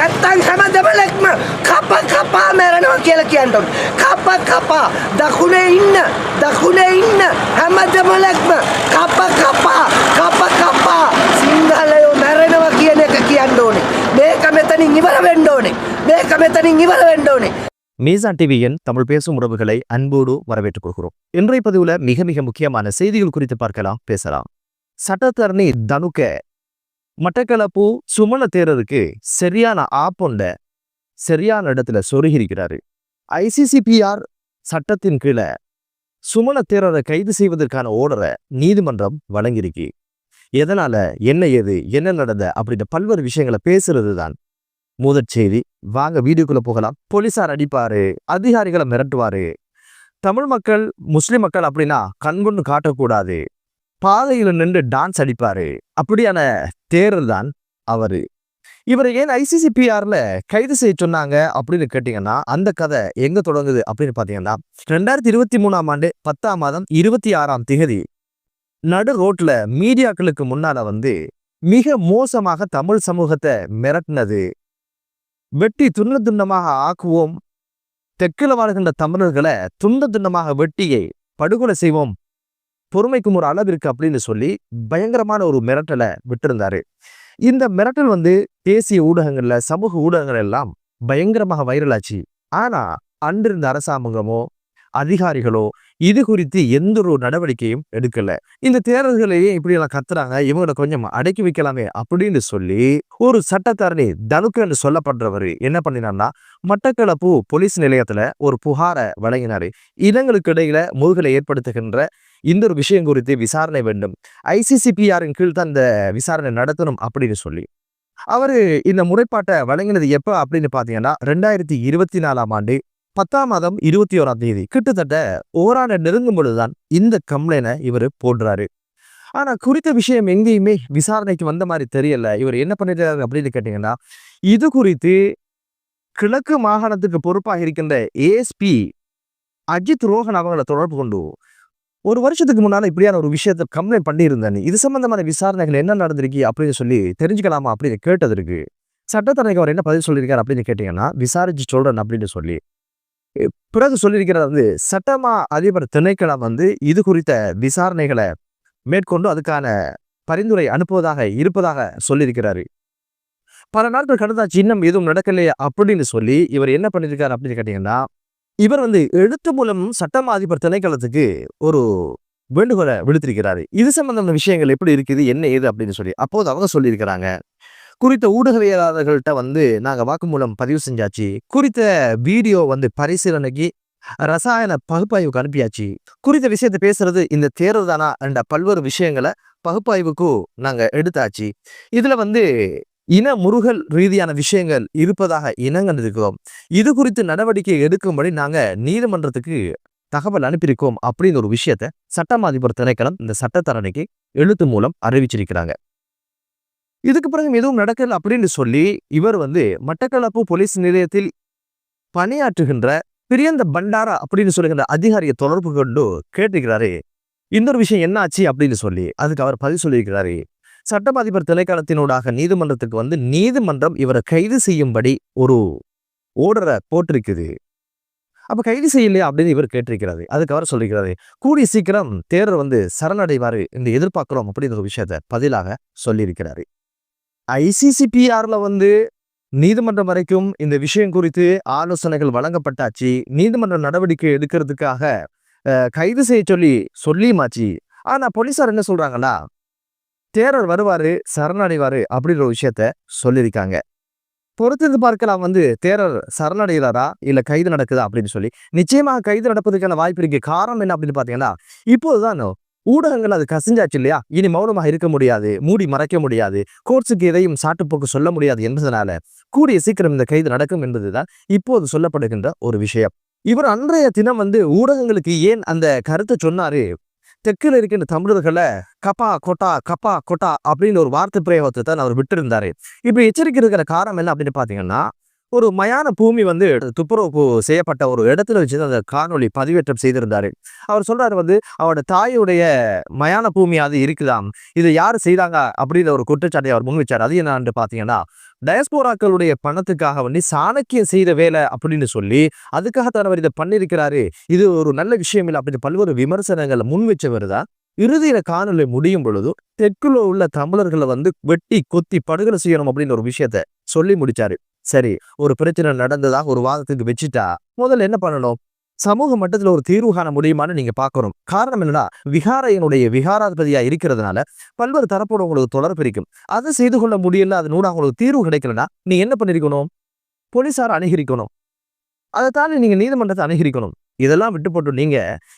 නැත්තං හැම දෙමලෙක්ම කප කපා මැරෙනවා කියලා කියන්න ඕන. කප කපා දකුණේ ඉන්න දකුණේ ඉන්න හැම දෙමලෙක්ම කප කපා කප කපා සිංහලයෝ මැරෙනවා කියන එක කියන්න ඕනේ. මේක මෙතනින් ඉවර වෙන්න ඕනේ. මේක මෙතනින් இவர வேண்டோனே மீசான் டிவியின் தமிழ் பேசும் உறவுகளை அன்போடு வரவேற்றுக் கொள்கிறோம் இன்றைய பதிவுல மிக மிக முக்கியமான செய்திகள் குறித்து பார்க்கலாம் பேசலாம் சட்டத்தரணி தனுக்க மட்டக்களப்பு சுமண தேரருக்கு சரியான ஆப்பொண்ட சரியான இடத்துல சொருகியிருக்கிறாரு. ஐசிசிபிஆர் சட்டத்தின் கீழே சுமண தேரரை கைது செய்வதற்கான ஓர்டரை நீதிமன்றம் வழங்கியிருக்கு. எதனால என்ன ஏது என்ன நடந்த அப்படின்ற பல்வேறு விஷயங்களை பேசுறது தான் முதற் செய்தி. வாங்க வீடியோக்குள்ள போகலாம். போலீசார் அடிப்பாரு அதிகாரிகளை மிரட்டுவாரு. தமிழ் மக்கள் முஸ்லிம் மக்கள் அப்படின்னா கண்கொண்டு காட்டக்கூடாது. பாதையில நின்று டான்ஸ் அடிப்பாரு. அப்படியான தேரர் தான் அவரு. இவரை ஏன் ஐசிசிபிஆர்ல கைது செய்ய சொன்னாங்க அப்படின்னு கேட்டீங்கன்னா அந்த கதை எங்க தொடங்குது அப்படின்னு பாத்தீங்கன்னா ரெண்டாயிரத்தி இருபத்தி மூணாம் ஆண்டு பத்தாம் மாதம் இருபத்தி ஆறாம் திகதி. நடு ரோட்ல மீடியாக்களுக்கு முன்னால வந்து மிக மோசமாக தமிழ் சமூகத்தை மிரட்டினது. வெட்டி துண்ண துண்ணமாக ஆக்குவோம். தெற்கில் வாழ்கின்ற தமிழர்களை துண்ண துண்ணமாக வெட்டியை படுகொலை செய்வோம் பொறுமைக்கும் ஒரு இருக்கு அப்படின்னு சொல்லி பயங்கரமான ஒரு மிரட்டலை விட்டிருந்தாரு. இந்த மிரட்டல் வந்து தேசிய ஊடகங்கள்ல சமூக ஊடகங்கள் எல்லாம் பயங்கரமாக வைரலாச்சு ஆனா அன்றிருந்த அரசாங்கமோ அதிகாரிகளோ இது குறித்து எந்த ஒரு நடவடிக்கையும் எடுக்கல. இந்த தேர்தல்களையே இப்படி எல்லாம் கத்துறாங்க? இவங்களை கொஞ்சம் அடக்கி வைக்கலாமே அப்படின்னு சொல்லி ஒரு சட்டத்தரணி தனுக்கு என்று சொல்லப்படுறவர் என்ன பண்ணினார்னா மட்டக்களப்பு போலீஸ் நிலையத்துல ஒரு புகாரை வழங்கினாரு. இடங்களுக்கு இடையில முதுகலை ஏற்படுத்துகின்ற இந்த ஒரு விஷயம் குறித்து விசாரணை வேண்டும். ஐசிசிபிஆரின் கீழ் தான் இந்த விசாரணை நடத்தணும் அப்படின்னு சொல்லி. அவரு இந்த முறைப்பாட்டை வழங்கினது எப்ப அப்படின்னு பார்த்தீங்கன்னா ரெண்டாயிரத்தி இருபத்தி நாலாம் ஆண்டு பத்தாம் மாதம் இருபத்தி ஓராம் தேதி. கிட்டத்தட்ட ஓராண்டு நெருங்கும் பொழுதுதான் இந்த கம்ப்ளைனை இவர் போடுறாரு. ஆனா குறித்த விஷயம் எங்கேயுமே விசாரணைக்கு வந்த மாதிரி தெரியல. இவர் என்ன பண்ணிட்டாரு அப்படின்னு கேட்டிங்கன்னா இது குறித்து கிழக்கு மாகாணத்துக்கு பொறுப்பாக இருக்கின்ற ஏஎஸ்பி அஜித் ரோஹன் அவங்கள தொடர்பு கொண்டு ஒரு வருஷத்துக்கு முன்னால் இப்படியான ஒரு விஷயத்த கம்ப்ளைண்ட் பண்ணியிருந்தேன் இது சம்பந்தமான விசாரணைகள் என்ன நடந்திருக்கு அப்படின்னு சொல்லி தெரிஞ்சுக்கலாமா அப்படின்னு கேட்டதற்கு சட்டத்தரணைக்கு அவர் என்ன பதில் சொல்லியிருக்காரு அப்படின்னு கேட்டீங்கன்னா விசாரிச்சு சொல்றேன் அப்படின்னு சொல்லி. பிறகு சொல்லியிருக்கிறது வந்து சட்டமா அதிபர் திணைக்களம் வந்து இது குறித்த விசாரணைகளை மேற்கொண்டு அதுக்கான பரிந்துரை அனுப்புவதாக இருப்பதாக சொல்லியிருக்கிறாரு. பல நாட்கள் கடந்தாச்சு இன்னும் எதுவும் நடக்கலையே அப்படின்னு சொல்லி இவர் என்ன பண்ணியிருக்காரு அப்படின்னு கேட்டீங்கன்னா இவர் வந்து எழுத்து மூலம் சட்டம் அதிபர் திணைக்களத்துக்கு ஒரு வேண்டுகோளை விடுத்திருக்கிறாரு. இது சம்பந்தமான விஷயங்கள் எப்படி இருக்குது என்ன ஏது அப்படின்னு சொல்லி. அப்போது அவங்க சொல்லியிருக்கிறாங்க குறித்த ஊடகவியலாளர்கள்ட்ட வந்து நாங்கள் வாக்குமூலம் பதிவு செஞ்சாச்சு குறித்த வீடியோ வந்து பரிசீலனைக்கு ரசாயன பகுப்பாய்வுக்கு அனுப்பியாச்சு குறித்த விஷயத்தை பேசுறது இந்த தேர்தல் தானா என்ற பல்வேறு விஷயங்களை பகுப்பாய்வுக்கு நாங்கள் எடுத்தாச்சு. இதில் வந்து இன முருகல் ரீதியான விஷயங்கள் இருப்பதாக இனங்கண்டிருக்கிறோம். இது குறித்து நடவடிக்கை எடுக்கும்படி நாங்க நீதிமன்றத்துக்கு தகவல் அனுப்பியிருக்கோம் அப்படின்னு ஒரு விஷயத்த சட்டம் அதிபர் திணைக்களம் இந்த சட்டத்தரணிக்கு எழுத்து மூலம் அறிவிச்சிருக்கிறாங்க. இதுக்கு பிறகு எதுவும் நடக்கல அப்படின்னு சொல்லி இவர் வந்து மட்டக்களப்பு போலீஸ் நிலையத்தில் பணியாற்றுகின்ற பிரியந்த பண்டாரா அப்படின்னு சொல்லுகின்ற அதிகாரியை தொடர்பு கொண்டு கேட்டிருக்கிறாரு. இன்னொரு விஷயம் என்ன ஆச்சு அப்படின்னு சொல்லி அதுக்கு அவர் பதில் சொல்லியிருக்கிறாரு. சட்டம் அதிபர் திணைக்களத்தினூடாக நீதிமன்றத்துக்கு வந்து நீதிமன்றம் இவரை கைது செய்யும்படி ஒரு ஓர்டரை போட்டிருக்குது. அப்ப கைது செய்யலையா அப்படின்னு இவர் கேட்டிருக்கிறாரு. அதுக்கு அவர் சொல்லியிருக்கிறாரு கூடிய சீக்கிரம் தேரர் வந்து சரணடைவார் என்று எதிர்பார்க்கிறோம் அப்படின்ற ஒரு விஷயத்த பதிலாக சொல்லியிருக்கிறாரு. ஐசிசிபிஆர்ல வந்து நீதிமன்றம் வரைக்கும் இந்த விஷயம் குறித்து ஆலோசனைகள் வழங்கப்பட்டாச்சு. நீதிமன்ற நடவடிக்கை எடுக்கிறதுக்காக கைது செய்ய சொல்லி சொல்லியுமாச்சு. ஆனா போலீசார் என்ன சொல்றாங்கன்னா தேரர் வருவாரு சரணடைவாரு அப்படின்ற ஒரு விஷயத்த சொல்லியிருக்காங்க. பொறுத்திருந்து பார்க்கலாம் வந்து தேரர் சரணடைகிறாரா? இல்ல கைது நடக்குதா? அப்படின்னு சொல்லி. நிச்சயமாக கைது நடப்பதற்கான வாய்ப்பு இருக்கு. காரணம் என்ன அப்படின்னு பாத்தீங்கன்னா இப்போதுதான் ஊடகங்கள் அது கசிஞ்சாச்சு இல்லையா? இனி மௌனமாக இருக்க முடியாது மூடி மறைக்க முடியாது கோர்ட்ஸுக்கு எதையும் சாட்டுப்போக்கு சொல்ல முடியாது என்பதனால கூடிய சீக்கிரம் இந்த கைது நடக்கும் என்பதுதான் இப்போது சொல்லப்படுகின்ற ஒரு விஷயம். இவர் அன்றைய தினம் வந்து ஊடகங்களுக்கு ஏன் அந்த கருத்தை சொன்னாரு? தெற்கில் இருக்கின்ற தமிழர்களை கப்பா கொட்டா கப்பா கொட்டா அப்படின்னு ஒரு வார்த்தை பிரயோகத்தை தான் அவர் விட்டிருந்தாரு. இப்படி எச்சரிக்கை இருக்கிற காரணம் என்ன அப்படின்னு பார்த்தீங்கன்னா ஒரு மயான பூமி வந்து துப்புரவு செய்யப்பட்ட ஒரு இடத்துல வச்சு அந்த காணொலி பதிவேற்றம் செய்திருந்தாரு. அவர் சொல்றாரு வந்து அவரோட தாயுடைய மயான பூமி அது இருக்குதாம் இதை யார் செய்தாங்க? அப்படின்ற ஒரு குற்றச்சாட்டை அவர் முன்வைச்சார். அது என்னன்னு பார்த்தீங்கன்னா டயஸ்போராக்களுடைய பணத்துக்காக வந்து சாணக்கியம் செய்த வேலை அப்படின்னு சொல்லி அதுக்காகத்தான் அவர் இதை பண்ணியிருக்கிறாரு. இது ஒரு நல்ல விஷயம் இல்லை அப்படின்னு பல்வேறு விமர்சனங்களை முன் வச்சவர் தான். இறுதியில காணொலி முடியும் பொழுதும் தெற்குல உள்ள தமிழர்களை வந்து வெட்டி கொத்தி படுகொலை செய்யணும் அப்படின்னு ஒரு விஷயத்த சொல்லி முடிச்சாரு. சரி ஒரு பிரச்சனை நடந்ததா? ஒரு வாதத்துக்கு வச்சுட்டா? முதல்ல என்ன பண்ணணும்? சமூக மட்டத்தில் ஒரு தீர்வு காண முடியுமான்னு நீங்க பார்க்கணும். காரணம் என்னன்னா விகாரையனுடைய விகாராதிபதியா இருக்கிறதுனால பல்வேறு தரப்போட உங்களுக்கு தொடர்பு இருக்கும் அதை செய்து கொள்ள முடியல அது நூடா உங்களுக்கு தீர்வு கிடைக்கலன்னா நீ என்ன பண்ணிருக்கணும்? போலீசார் அணுகிரிக்கணும். அதை தாண்டி நீங்க நீதிமன்றத்தை அணுகிரிக்கணும். இதெல்லாம் விட்டு போட்டு நீங்க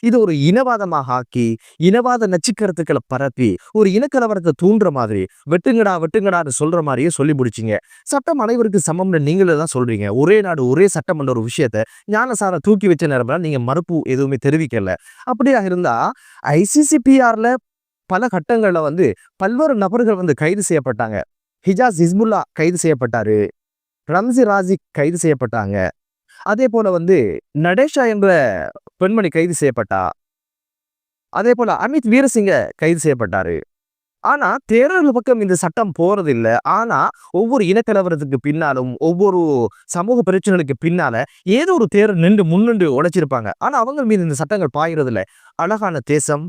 இது ஒரு இனவாதமாக ஆக்கி இனவாத நச்சுக்கருத்துக்களை பரப்பி ஒரு இனக்கலவரத்தை தூண்டுற மாதிரி வெட்டுங்கடா வெட்டுங்கடான்னு சொல்ற மாதிரியே சொல்லி முடிச்சிங்க. சட்டம் அனைவருக்கு சமம்னு நீங்களே தான் சொல்றீங்க. ஒரே நாடு ஒரே சட்டம் என்ற ஒரு விஷயத்த ஞானசார தூக்கி வச்ச நேரம் நீங்க மறுப்பு எதுவுமே தெரிவிக்கல. அப்படியா இருந்தா ஐசிசிபிஆர்ல பல கட்டங்கள்ல வந்து பல்வேறு நபர்கள் வந்து கைது செய்யப்பட்டாங்க. ஹிஜாஸ் ஹிஸ்புல்லா கைது செய்யப்பட்டாரு. ரம்சி ராஜி கைது செய்யப்பட்டாங்க. அதே போல வந்து நடேஷா என்ற பெண்மணி கைது செய்யப்பட்டா. அதே போல அமித் வீரசிங்க கைது செய்யப்பட்டாரு. ஆனா தேர்தல் பக்கம் இந்த சட்டம் போறதில்ல. ஆனா ஒவ்வொரு இனக்கலவரத்துக்கு பின்னாலும் ஒவ்வொரு சமூக பிரச்சனைகளுக்கு பின்னால ஏதோ ஒரு தேர் நின்று முன்னின்று உழைச்சிருப்பாங்க ஆனா அவங்க மீது இந்த சட்டங்கள் பாயிறது அழகான தேசம்.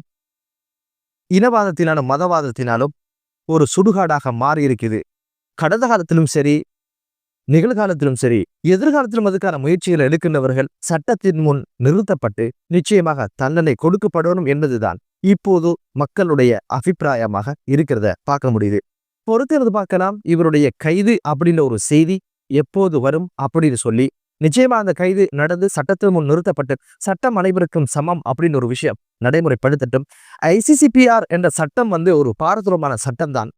இனவாதத்தினாலும் மதவாதத்தினாலும் ஒரு சுடுகாடாக மாறி இருக்குது கடந்த காலத்திலும் சரி நிகழ்காலத்திலும் சரி எதிர்காலத்திலும் அதுக்கான முயற்சிகளை எடுக்கின்றவர்கள் சட்டத்தின் முன் நிறுத்தப்பட்டு நிச்சயமாக தண்டனை கொடுக்கப்படணும் என்பதுதான் இப்போது மக்களுடைய அபிப்பிராயமாக இருக்கிறத பார்க்க முடியுது. பொறுத்திருந்து பார்க்கலாம் இவருடைய கைது அப்படின்ற ஒரு செய்தி எப்போது வரும் அப்படின்னு சொல்லி. நிச்சயமா அந்த கைது நடந்து சட்டத்தின் முன் நிறுத்தப்பட்டு சட்டம் அனைவருக்கும் சமம் அப்படின்னு ஒரு விஷயம் நடைமுறைப்படுத்தட்டும். ஐசிசிபிஆர் என்ற சட்டம் வந்து ஒரு பாரதூரமான சட்டம் தான்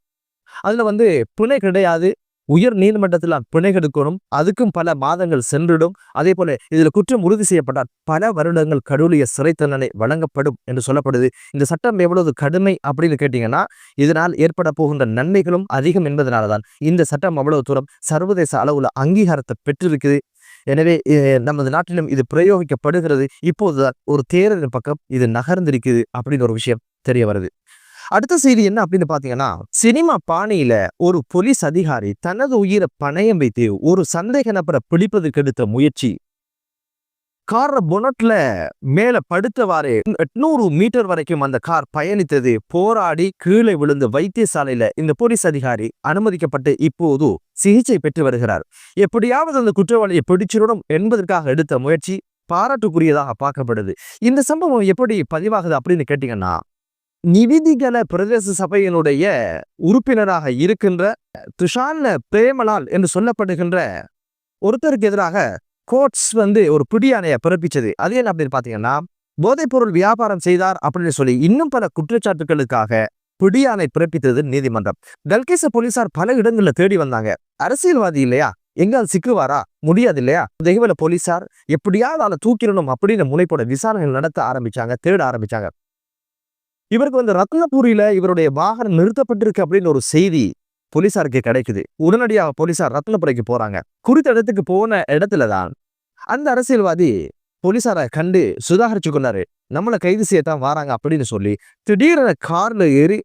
அதுல வந்து பிணை கிடையாது உயர் நீதிமன்றத்தில் பிணை கெடுக்கணும் அதுக்கும் பல மாதங்கள் சென்றிடும். அதே போல இதுல குற்றம் உறுதி செய்யப்பட்டால் பல வருடங்கள் கடவுளிய சிறை தண்டனை வழங்கப்படும் என்று சொல்லப்படுது. இந்த சட்டம் எவ்வளவு கடுமை அப்படின்னு கேட்டீங்கன்னா இதனால் ஏற்பட போகின்ற நன்மைகளும் அதிகம் என்பதனால தான் இந்த சட்டம் அவ்வளவு தூரம் சர்வதேச அளவுல அங்கீகாரத்தை பெற்றிருக்குது. எனவே நமது நாட்டிலும் இது பிரயோகிக்கப்படுகிறது. இப்போதுதான் ஒரு தேர்தலின் பக்கம் இது நகர்ந்திருக்குது அப்படின்னு ஒரு விஷயம் தெரிய வருது. அடுத்த செய்தி என்ன அப்படின்னு பாத்தீங்கன்னா சினிமா பாணியில ஒரு போலீஸ் அதிகாரி தனது உயிரை பணயம் வைத்து ஒரு சந்தேக நபரை பிடிப்பதற்கு எடுத்த முயற்சி. கார பொனட்ல மேல படுத்தவாறு எட்நூறு மீட்டர் வரைக்கும் அந்த கார் பயணித்தது. போராடி கீழே விழுந்து வைத்தியசாலையில இந்த போலீஸ் அதிகாரி அனுமதிக்கப்பட்டு இப்போது சிகிச்சை பெற்று வருகிறார். எப்படியாவது அந்த குற்றவாளியை பிடிச்சிடணும் என்பதற்காக எடுத்த முயற்சி பாராட்டுக்குரியதாக பார்க்கப்படுது. இந்த சம்பவம் எப்படி பதிவாகுது அப்படின்னு கேட்டீங்கன்னா நிவிதிகல பிரதேச சபையினுடைய உறுப்பினராக இருக்கின்ற துஷான் பிரேமலால் என்று சொல்லப்படுகின்ற ஒருத்தருக்கு எதிராக கோட்ஸ் வந்து ஒரு பிடியானையை பிறப்பிச்சது. அது என்ன அப்படின்னு பாத்தீங்கன்னா போதைப்பொருள் வியாபாரம் செய்தார் அப்படின்னு சொல்லி இன்னும் பல குற்றச்சாட்டுகளுக்காக பிடியானை பிறப்பித்தது நீதிமன்றம். டல்கேச போலீசார் பல இடங்களில் தேடி வந்தாங்க. அரசியல்வாதி இல்லையா? எங்கால் சிக்குவாரா? முடியாது இல்லையா? தெய்வல போலீசார் எப்படியாவது அதை தூக்கிடணும் அப்படின்னு முனைப்போட விசாரணைகள் நடத்த ஆரம்பிச்சாங்க தேட ஆரம்பிச்சாங்க. இவருக்கு வந்து ரத்னபுரியில இவருடைய வாகனம் நிறுத்தப்பட்டிருக்கு அப்படின்னு ஒரு செய்தி போலீசாருக்கு கிடைக்குது. உடனடியாக போலீசார் ரத்னபுரைக்கு போறாங்க. குறித்த இடத்துக்கு போன இடத்துல தான் அந்த அரசியல்வாதி போலீசாரை கண்டு சுதாகரிச்சு கொண்டாரு நம்மளை கைது செய்யத்தான் வராங்க அப்படின்னு சொல்லி திடீரென கார்ல ஏறி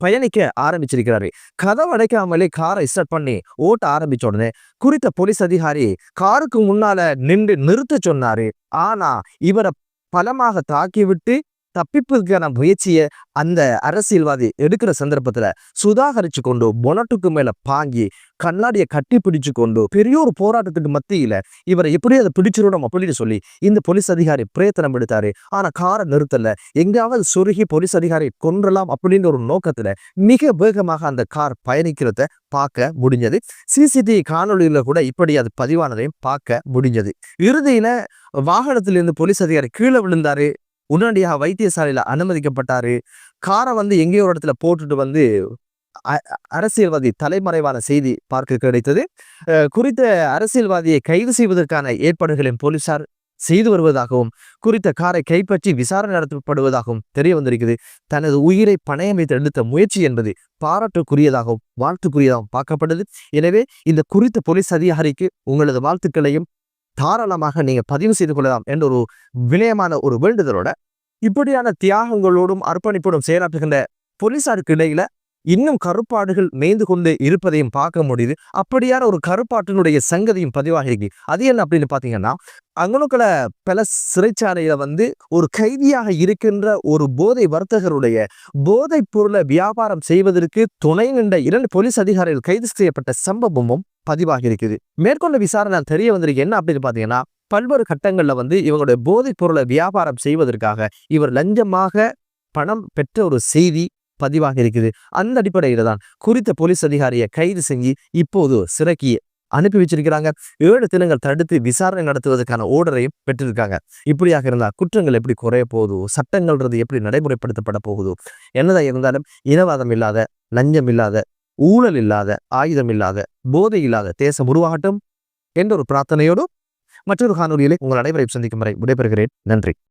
பயணிக்க ஆரம்பிச்சிருக்கிறாரு. கதவு அடைக்காமலே காரை ஸ்டார்ட் பண்ணி ஓட்ட ஆரம்பிச்ச உடனே குறித்த போலீஸ் அதிகாரி காருக்கு முன்னால நின்று நிறுத்த சொன்னாரு. ஆனா இவரை பலமாக தாக்கி விட்டு தப்பிப்பதற்கான முயற்சியை அந்த அரசியல்வாதி எடுக்கிற சந்தர்ப்பத்துல சுதாகரிச்சு கொண்டு பொனட்டுக்கு மேல பாங்கி கண்ணாடியை கட்டி பிடிச்சு கொண்டு பெரிய ஒரு போராட்டத்துக்கு மத்தியில இவரை எப்படி அதை பிடிச்சிடணும் அப்படின்னு சொல்லி இந்த போலீஸ் அதிகாரி பிரயத்தனம் எடுத்தாரு. ஆனா காரை நிறுத்தல. எங்காவது சுருகி போலீஸ் அதிகாரி கொன்றலாம் அப்படின்ற ஒரு நோக்கத்துல மிக வேகமாக அந்த கார் பயணிக்கிறத பார்க்க முடிஞ்சது. சிசிடிவி காணொளியில கூட இப்படி அது பதிவானதையும் பார்க்க முடிஞ்சது. இறுதியில வாகனத்திலிருந்து போலீஸ் அதிகாரி கீழே விழுந்தாரு. உடனடியாக வைத்தியசாலையில் அனுமதிக்கப்பட்டாரு. காரை வந்து எங்கேயோ ஒரு இடத்துல போட்டுட்டு வந்து அ- அரசியல்வாதி தலைமறைவான செய்தி பார்க்க கிடைத்தது. குறித்த அரசியல்வாதியை கைது செய்வதற்கான ஏற்பாடுகளையும் போலீசார் செய்து வருவதாகவும் குறித்த காரை கைப்பற்றி விசாரணை நடத்தப்படுவதாகவும் தெரிய வந்திருக்குது தனது உயிரை பணயம் வைத்து எடுத்த முயற்சி என்பது பாராட்டுக்குரியதாகவும் வாழ்த்துக்குரியதாகவும் பார்க்கப்படுது எனவே இந்த குறித்த போலீஸ் அதிகாரிக்கு உங்களது வாழ்த்துக்களையும் தாராளமாக நீங்க பதிவு செய்து கொள்ளலாம் என்ற ஒரு வினயமான ஒரு வேண்டுதலோட இப்படியான தியாகங்களோடும் அர்ப்பணிப்போடும் செயலாற்றுகின்ற போலீசாருக்கு இடையில இன்னும் கருப்பாடுகள் மேய்ந்து கொண்டு இருப்பதையும் பார்க்க முடியுது. அப்படியான ஒரு கருப்பாட்டினுடைய சங்கதியும் பதிவாகி இருக்கு. அது என்ன அப்படின்னு பார்த்தீங்கன்னா அங்கனுக்கள பல சிறைச்சாலையில வந்து ஒரு கைதியாக இருக்கின்ற ஒரு போதை வர்த்தகருடைய போதைப் பொருளை வியாபாரம் செய்வதற்கு துணை நின்ற இரண்டு போலீஸ் அதிகாரிகள் கைது செய்யப்பட்ட சம்பவமும் பதிவாகி இருக்குது. மேற்கொண்ட விசாரணை தெரிய வந்திருக்கு. என்ன அப்படின்னு பார்த்தீங்கன்னா பல்வேறு கட்டங்களில் வந்து இவங்களுடைய போதைப் பொருளை வியாபாரம் செய்வதற்காக இவர் லஞ்சமாக பணம் பெற்ற ஒரு செய்தி பதிவாக இருக்குது. அந்த அடிப்படையில் தான் குறித்த போலீஸ் அதிகாரியை கைது செஞ்சு இப்போது சிறக்கி அனுப்பி வச்சிருக்கிறாங்க. ஏழு தினங்கள் தடுத்து விசாரணை நடத்துவதற்கான ஓர்டரையும் பெற்றிருக்காங்க. இப்படியாக இருந்தா குற்றங்கள் எப்படி குறைய போகுதோ சட்டங்கள்ன்றது எப்படி நடைமுறைப்படுத்தப்பட போகுதோ என்னதான் இருந்தாலும் இனவாதம் இல்லாத லஞ்சம் இல்லாத ஊழல் இல்லாத ஆயுதம் இல்லாத போதை இல்லாத தேசம் உருவாகட்டும் என்ற ஒரு பிரார்த்தனையோடு மற்றொரு காணொலியிலே உங்கள் அனைவரையும் சந்திக்கும் வரை விடைபெறுகிறேன். நன்றி.